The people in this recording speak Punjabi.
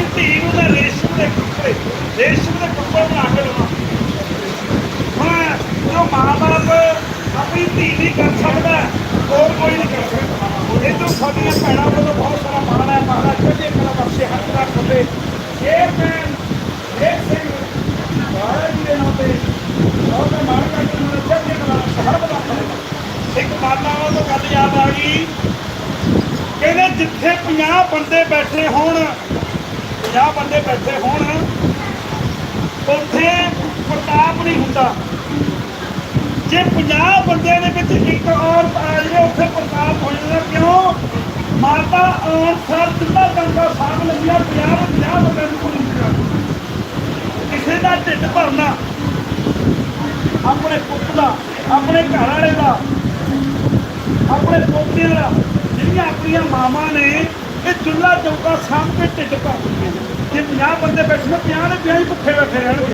ਆਪਣੀ ਧੀ ਨੂੰ ਤਾਂ ਰੇਸ਼ਮ ਦੇ ਕੱਪੜੇ ਰੇਸ਼ਮ ਦੇ ਕੱਪੜੇ ਬਣਾ ਕੇ ਦੇਵਾਂ। ਹੁਣ ਜੋ ਮਾਂ-ਬਾਪ ਆਪਣੀ ਧੀ ਦੀ ਕਰ ਸਕਦਾ, ਹੋਰ ਕੋਈ ਨਹੀਂ ਕਰ ਸਕਦਾ। ਇਹ ਤੋਂ ਸਾਡੀਆਂ ਭੈਣਾਂ ਵੱਲੋਂ ਬਹੁਤ ਸਾਰਾ ਮਾਣ ਹੈ, ਮਹਾਰਾਜ ਚੜ੍ਹਦੀ ਕਲਾ ਬਖਸ਼ੇ, ਹੱਥ ਰੱਖ ਖੱਬੇ ਇਹ ਭੈਣ ਸਿੰਘ ਮਹਾਰਾਜ ਜੀ ਦੇ ਨਾਮ ਤੇ ਬਹੁਤ ਮਾਣ ਕਰਕੇ ਉਹਨਾਂ ਨੇ ਚੜ੍ਹਦੀ ਕਲਾ ਬਖਸ਼ੇ, ਹਰ ਇੱਕ ਮਾਤਾ ਤੋਂ ਗੱਲ ਯਾਦ ਆ ਗਈ, ਕਹਿੰਦੇ ਜਿੱਥੇ 50 ਬੰਦੇ ਬੈਠੇ ਹੋਣ 50 ਬੰਦੇ ਬੈਠੇ ਹੋਣ। ਉੱਥੇ ਪ੍ਰਤਾਪ ਨਹੀਂ ਹੁੰਦਾ। ਜੇ 50 ਬੰਦਿਆਂ ਦੇ ਵਿੱਚ ਇੱਕ ਔਰਤ ਆ ਜਾਵੇ ਉੱਥੇ ਪ੍ਰਤਾਪ ਹੋ ਜਾਂਦਾ। ਕਿਉਂ? ਮਾਤਾ ਅਨਸਰ ਜਿੰਦਾ ਗੰਗਾ ਸਾਗ ਲੱਗਿਆ 50 50 ਬੰਦਿਆਂ ਨੂੰ ਕੋਈ ਕਿਸੇ ਦਾ ਢਿੱਡ ਭਰਨਾ, ਆਪਣੇ ਪੁੱਤ ਦਾ, ਆਪਣੇ ਘਰ ਵਾਲੇ ਦਾ, ਆਪਣੇ ਪੋਤਿਆਂ ਦਾ, ਜਿਹੜੀਆਂ ਆਪਣੀਆਂ ਮਾਵਾਂ ਨੇ ਇਹ ਚੌਕਾ ਸਾਂਭ ਕੇ ਢਿੱਡ ਭਰਦੀਆਂ ਜੇ 50 ਬੰਦੇ ਬੈਠੇ ਨੇ 50 ਦੇ 50 ਹੀ ਭੁੱਖੇ ਬੈਠੇ ਰਹਿਣਗੇ।